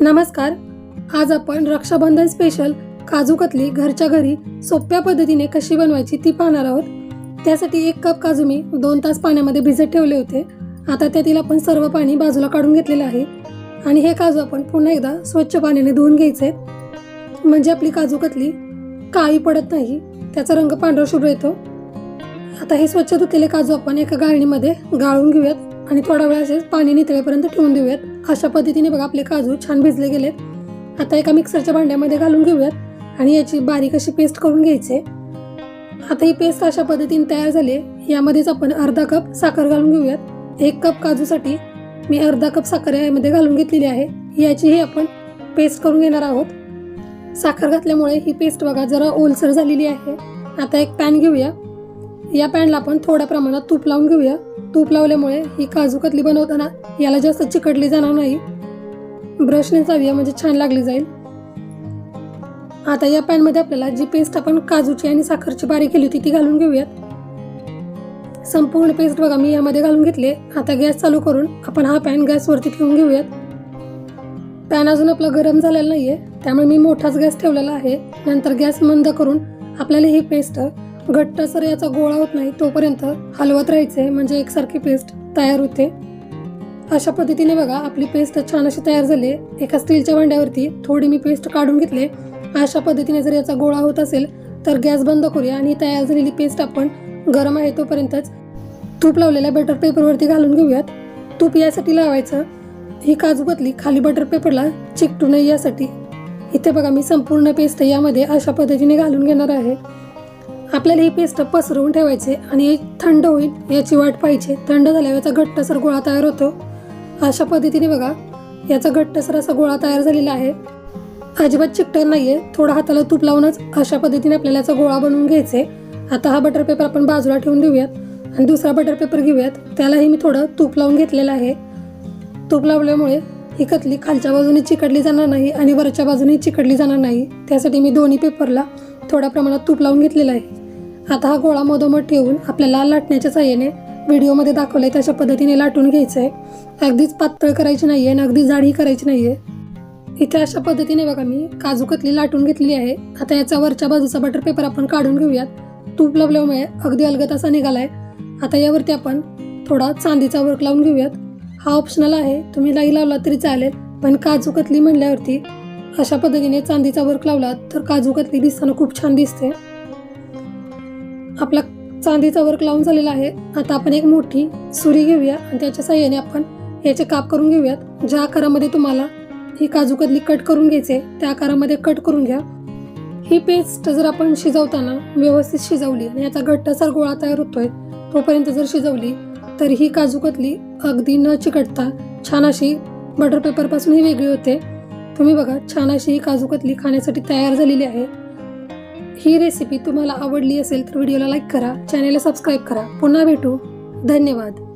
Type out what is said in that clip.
नमस्कार. आज आपण रक्षाबंधन स्पेशल काजू कतली घरच्या घरी सोप्या पद्धतीने कशी बनवायची ती पाहणार आहोत. त्यासाठी एक कप काजू मी दोन तास पाण्यामध्ये भिजत ठेवले होते. आता त्यातील आपण सर्व पाणी बाजूला काढून घेतलेलं आहे. आणि हे काजू आपण पुन्हा एकदा स्वच्छ पाण्याने धुवून घ्यायचे. म्हणजे आपली काजू कतली काळी पडत नाही त्याचा रंग पांढरा शुभ्र येतो. आता हे स्वच्छ धुतलेले काजू आपण एका गाळणीमध्ये गाळून घेऊयात. आणि थोडा वेळ असेच पाणी नितळेपर्यंत ठेवून देऊयात. अशा पद्धतीने बघा आपले काजू छान भिजले गेलेत. आता एका मिक्सरच्या भांड्यामध्ये घालून घेऊयात आणि याची बारीक अशी पेस्ट करून घ्यायची. आता ही पेस्ट अशा पद्धतीने तयार झाली आहे. यामध्येच आपण अर्धा कप साखर घालून घेऊयात. एक कप काजूसाठी मी अर्धा कप साखर यामध्ये घालून घेतलेली आहे. याचीही आपण पेस्ट करून घेणार आहोत. साखर घातल्यामुळे ही पेस्ट बघा जरा ओलसर झालेली आहे. आता एक पॅन घेऊया. या पॅनला आपण थोड्या प्रमाणात तूप लावून घेऊया. तूप लावल्यामुळे ही काजू कतली बनवताना याला जास्त चिकटली जाणार नाही. ब्रशने चालूया म्हणजे छान लागली जाईल. आता या पॅनमध्ये आपल्याला जी पेस्ट आपण काजूची आणि साखरची बारीक केली होती ती घालून घेऊयात. संपूर्ण पेस्ट बघा मी यामध्ये घालून घेतले. आता गॅस चालू करून आपण हा पॅन गॅसवरती ठेवून घेऊयात. पॅन अजून आपला गरम झालेला नाही आहे त्यामुळे मी मोठाच गॅस ठेवलेला आहे. नंतर गॅस मंद करून आपल्याला ही पेस्ट घट्टसर याचा गोळा होत नाही तोपर्यंत हलवत राहायचे म्हणजे एकसारखी पेस्ट तयार होते. अशा पद्धतीने बघा आपली पेस्ट छान अशी तयार झाली. एका स्टीलच्या भांड्यावरती थोडी मी पेस्ट काढून घेतले. अशा पद्धतीने जर याचा गोळा होत असेल तर गॅस बंद करूया आणि तयार झालेली पेस्ट आपण गरम आहे तोपर्यंतच तूप लावलेल्या बटर पेपरवरती घालून घेऊयात. तूप यासाठी लावायचं. ही काजू कतली खाली बटर पेपरला चिकटू नये यासाठी. इथे बघा मी संपूर्ण पेस्ट यामध्ये अशा पद्धतीने घालून घेणार आहे. आपल्याला ही पेस्ट पसरवून ठेवायचे आणि हे थंड होईल याची वाट पाहिजे थंड झाल्यावर याचा घट्टसर गोळा तयार होतो. अशा पद्धतीने बघा याचा घट्टसर असा गोळा तयार झालेला आहे. अजिबात चिकट नाही आहे थोडा हाताला तूप लावूनच अशा पद्धतीने आपल्याला याचा गोळा बनवून घ्यायचे. आता हा बटर पेपर आपण बाजूला ठेवून देऊयात आणि दुसरा बटर पेपर घेऊयात. त्यालाही मी थोडं तूप लावून घेतलेलं आहे. तूप लावल्यामुळे ही कतली खालच्या बाजूने चिकटली जाणार नाही आणि वरच्या बाजूने चिकटली जाणार नाही. त्यासाठी मी दोन्ही पेपरला थोड्या प्रमाणात तूप लावून घेतलेलं आहे. आता हा गोळा मधोमध ठेवून आपल्याला लाटण्याच्या साह्याने व्हिडिओमध्ये दाखवलंय तशा पद्धतीने लाटून घ्यायचं आहे अगदीच पातळ करायची नाहीये आणि अगदी जाडी करायची नाही आहे इथे अशा पद्धतीने बघा मी काजू कतली लाटून घेतलेली आहे. आता याचा वरच्या बाजूचा बटर पेपर आपण काढून घेऊयात. तूप लावल्यामुळे अगदी अलगत असा निघालाय. आता यावरती आपण थोडा चांदीचा वर्क लावून घेऊयात. हा ऑप्शनल आहे. तुम्ही नाही लावला तरी चालेल. पण काजू कतली म्हणल्यावरती अशा पद्धतीने चांदीचा वर्क लावला तर काजू कतली दिसताना खूप छान दिसते. आपला चांदीचा वर्क लावून झालेला आहे. आता आपण एक मोठी सुरी घेऊया आणि त्याच्या साह्याने आपण याचे काप करून घेऊयात. ज्या आकारामध्ये तुम्हाला ही काजू कतली कट करून घ्यायचे त्या आकारामध्ये कट करून घ्या. ही पेस्ट जर आपण शिजवताना व्यवस्थित शिजवली आणि याचा घट्टसर गोळा तयार होतोय तोपर्यंत जर शिजवली तर ही काजू कतली अगदी न चिकटता छान अशी बटर पेपरपासून ही वेगळी होते. तुम्ही बघा छान अशी ही काजू कतली खाण्यासाठी तयार झालेली आहे. ही रेसिपी तुम्हाला आवडली असेल तर व्हिडिओला लाईक करा चॅनेलला सबस्क्राईब करा. पुन्हा भेटू. धन्यवाद.